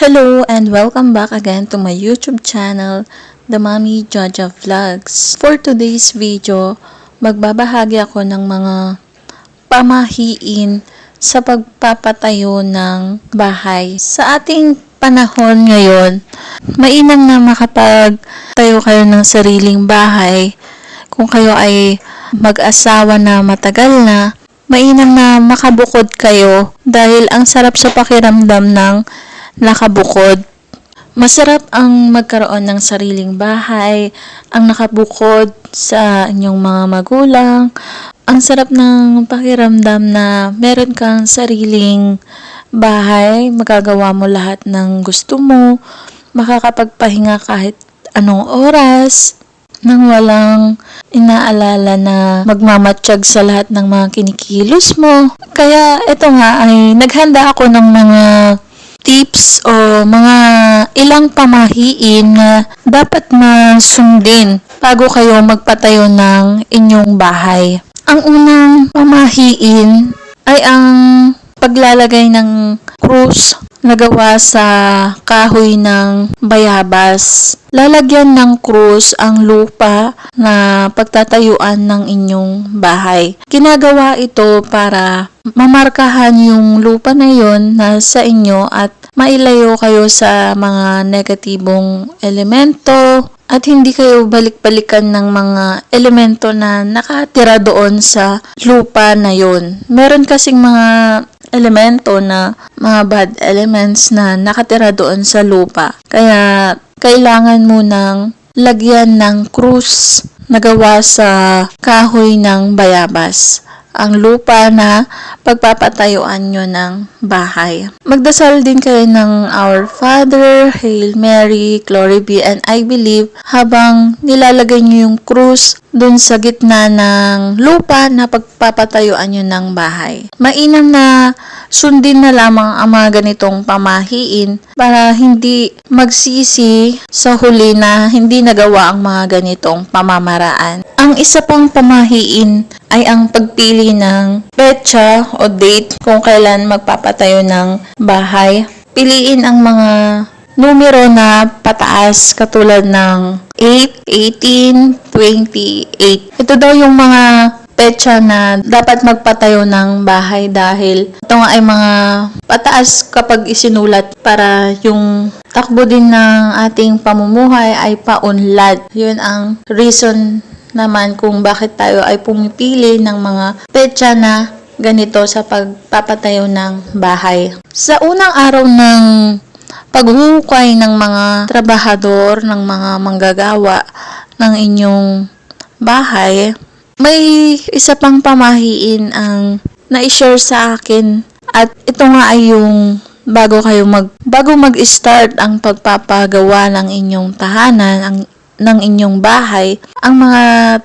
Hello and welcome back again to my YouTube channel, The Mommy Jaja Vlogs. For today's video, magbabahagi ako ng mga pamahiin sa pagpapatayo ng bahay. Sa ating panahon ngayon, mainam na makapagtayo kayo ng sariling bahay kung kayo ay mag-asawa na matagal na, mainam na makabukod kayo dahil ang sarap sa pakiramdam ng nakabukod. Masarap ang magkaroon ng sariling bahay, ang nakabukod sa inyong mga magulang. Ang sarap ng pakiramdam na meron kang sariling bahay, magagawa mo lahat ng gusto mo, makakapagpahinga kahit anong oras, nang walang inaalala na magmamatsyag sa lahat ng mga kinikilos mo. Kaya ito nga ay naghanda ako ng mga tips o mga ilang pamahiin na dapat na sundin bago kayo magpatayo ng inyong bahay. Ang unang pamahiin ay ang paglalagay ng krus na gawa sa kahoy ng bayabas. Lalagyan ng krus ang lupa na pagtatayuan ng inyong bahay. Ginagawa ito para mamarkahan yung lupa na yon na sa inyo at mailayo kayo sa mga negatibong elemento at hindi kayo balik-balikan ng mga elemento na nakatira doon sa lupa na yon. Meron kasing mga elemento na mga bad elements na nakatira doon sa lupa. Kaya kailangan mo ng lagyan ng krus na gawa sa kahoy ng bayabas ang lupa na pagpapatayuan nyo ng bahay. Magdasal din kayo ng Our Father, Hail Mary, Glory be, and I believe habang nilalagay nyo yung krus dun sa gitna ng lupa na pagpapatayuan nyo ng bahay. Mainam na sundin na lamang ang mga ganitong pamahiin para hindi magsisi sa huli na hindi nagawa ang mga ganitong pamamaraan. Ang isa pang pamahiin ay ang pagpili ng petsa o date kung kailan magpapatayo ng bahay. Piliin ang mga numero na pataas katulad ng 8, 18, 28. Ito daw yung mga petsa na dapat magpatayo ng bahay dahil ito nga ay mga pataas kapag isinulat para yung takbo din ng ating pamumuhay ay paunlad. Yun ang reason naman kung bakit tayo ay pumipili ng mga petsa na ganito sa pagpapatayo ng bahay. Sa unang araw ng paghuhukay ng mga trabahador, ng mga manggagawa ng inyong bahay, may isa pang pamahiin ang na-share sa akin at ito nga ay yung bago kayo mag bago mag-start ang pagpapagawa ng inyong tahanan, ang ng inyong bahay, ang mga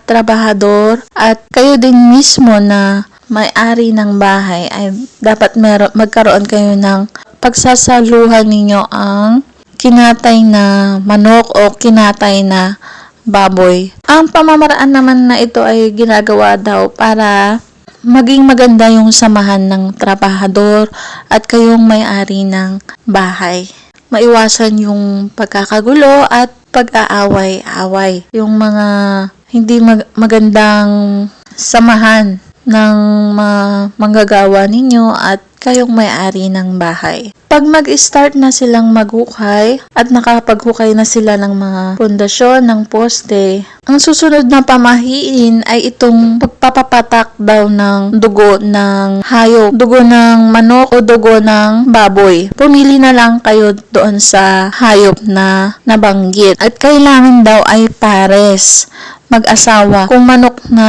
trabahador at kayo din mismo na may-ari ng bahay ay dapat meron, magkaroon kayo ng pagsasaluhan ninyo ang kinatay na manok o kinatay na baboy. Ang pamamaraan naman na ito ay ginagawa daw para maging maganda yung samahan ng trabahador at kayong may-ari ng bahay. Maiwasan yung pagkakagulo at pag-aaway-away. Yung mga hindi mag- magandang samahan ng mga manggagawa ninyo at kayong may-ari ng bahay. Pag mag-start na silang maghukay at nakapaghukay na sila ng mga pundasyon ng poste, ang susunod na pamahiin ay itong pagpapapatak daw ng dugo ng hayop, dugo ng manok o dugo ng baboy. Pumili na lang kayo doon sa hayop na nabanggit. At kailangan daw ay pares mag-asawa. Kung manok na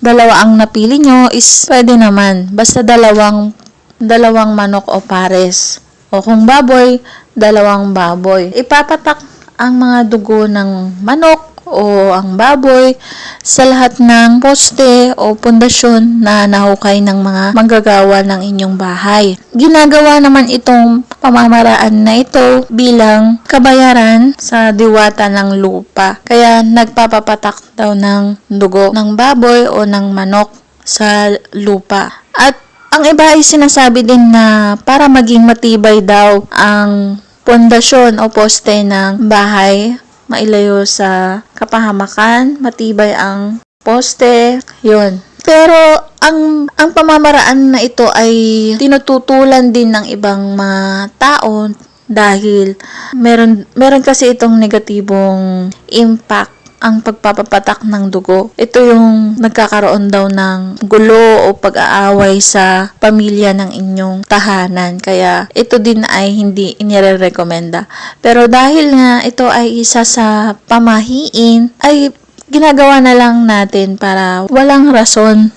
dalawa ang napili nyo is pwede naman. Basta dalawang dalawang manok o pares. O kung baboy, dalawang baboy. Ipapatak ang mga dugo ng manok o ang baboy sa lahat ng poste o pundasyon na nahukay ng mga manggagawa ng inyong bahay. Ginagawa naman itong pamamaraan na ito bilang kabayaran sa diwata ng lupa. Kaya nagpapapatak daw ng dugo ng baboy o ng manok sa lupa. At ang iba ay sinasabi din na para maging matibay daw ang pundasyon o poste ng bahay, mailayo sa kapahamakan, matibay ang poste, yun. Pero ang ang pamamaraan na ito ay tinututulan din ng ibang mga tao dahil meron meron kasi itong negatibong impact ang pagpapapatak ng dugo. Ito yung nagkakaroon daw ng gulo o pag-aaway sa pamilya ng inyong tahanan. Kaya ito din ay hindi inire-recommenda. Pero dahil nga ito ay isa sa pamahiin, ay ginagawa na lang natin para walang rason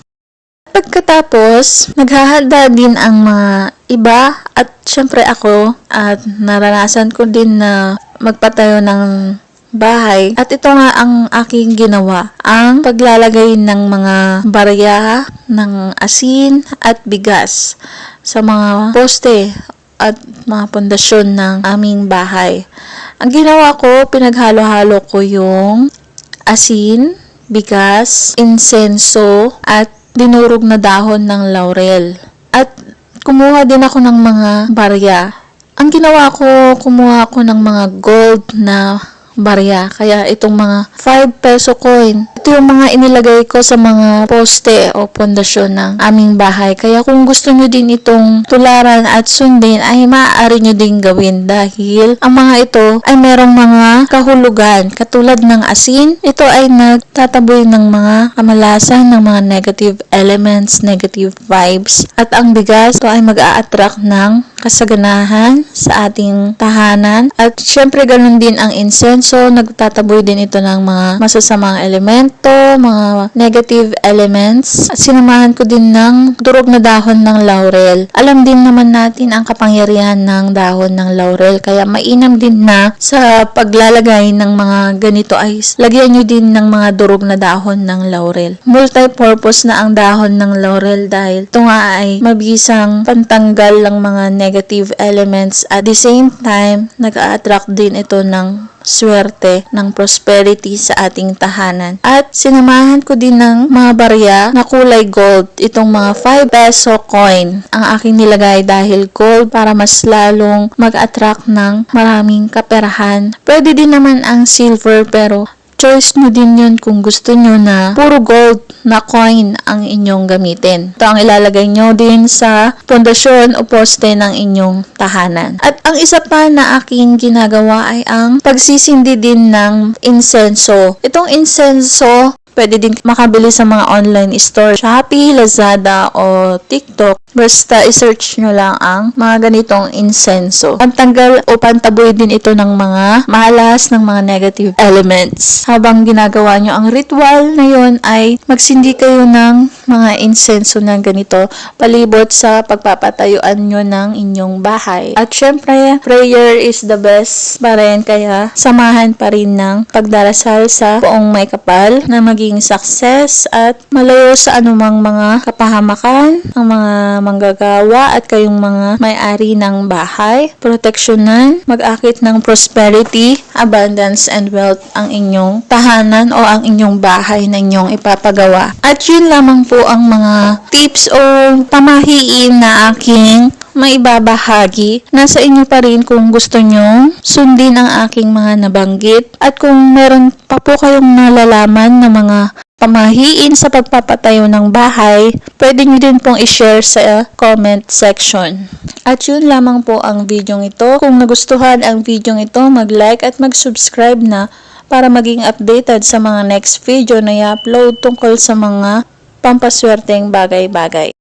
Pagkatapos, naghahanda din ang mga iba at syempre ako at naranasan ko din na magpatayo ng bahay. At ito nga ang aking ginawa, ang paglalagay ng mga barya ng asin at bigas sa mga poste at mga pundasyon ng aming bahay. Ang ginawa ko, pinaghalo-halo ko yung asin, bigas, insenso, at dinurog na dahon ng laurel. At kumuha din ako ng mga barya. Ang ginawa ko, kumuha ako ng mga gold na barya. Kaya itong mga 5 peso coin, ito yung mga inilagay ko sa mga poste o pundasyon ng aming bahay. Kaya kung gusto nyo din itong tularan at sundin, ay maaari nyo din gawin dahil ang mga ito ay merong mga kahulugan. Katulad ng asin, ito ay nagtataboy ng mga kamalasan ng mga negative elements, negative vibes. At ang bigas, ito ay mag-a-attract ng kasaganahan sa ating tahanan. At syempre ganun din ang insenso, nagtataboy din ito ng mga masasamang elemento, mga negative elements. At sinamahan ko din ng durog na dahon ng laurel. Alam din naman natin ang kapangyarihan ng dahon ng laurel, kaya mainam din na sa paglalagay ng mga ganito ay lagyan nyo din ng mga durog na dahon ng laurel. Multi-purpose na ang dahon ng laurel dahil ito nga ay mabisang pantanggal ng mga negative elements at the same time nag-a-attract din ito ng swerte ng prosperity sa ating tahanan. At sinamahan ko din ng mga barya na kulay gold, itong mga 5 peso coin ang aking nilagay dahil gold para mas lalong mag-attract ng maraming kaperahan. Pwede din naman ang silver pero choice nyo din yun kung gusto nyo na puro gold na coin ang inyong gamitin. Ito ang ilalagay nyo din sa pundasyon o poste ng inyong tahanan. At ang isa pa na aking ginagawa ay ang pagsisindi din ng insenso. Itong insenso, pwede din makabili sa mga online store, Shopee, Lazada, o TikTok. Basta i-search nyo lang ang mga ganitong insenso. Pantanggal o pantaboy din ito ng mga malas ng mga negative elements. Habang ginagawa nyo ang ritual na yun ay magsindi kayo ng mga insenso na ganito palibot sa pagpapatayuan nyo ng inyong bahay. At syempre, prayer is the best pa rin kaya samahan pa rin ng pagdarasal sa buong may kapal na maging success at malayo sa anumang mga kapahamakan, ang manggagawa at kayong mga may-ari ng bahay, proteksyonan, mag-akit ng prosperity, abundance and wealth ang inyong tahanan o ang inyong bahay na inyong ipapagawa. At yun lamang po ang mga tips o pamahiin na aking maibabahagi. Nasa inyo pa rin kung gusto nyo sundin ang aking mga nabanggit. At kung meron pa po kayong nalalaman na mga pamahiin sa pagpapatayo ng bahay, pwede nyo din pong i-share sa comment section. At yun lamang po ang video ito. Kung nagustuhan ang video ito, mag-like at mag-subscribe na para maging updated sa mga next video na i-upload tungkol sa mga pampaswerteng bagay-bagay.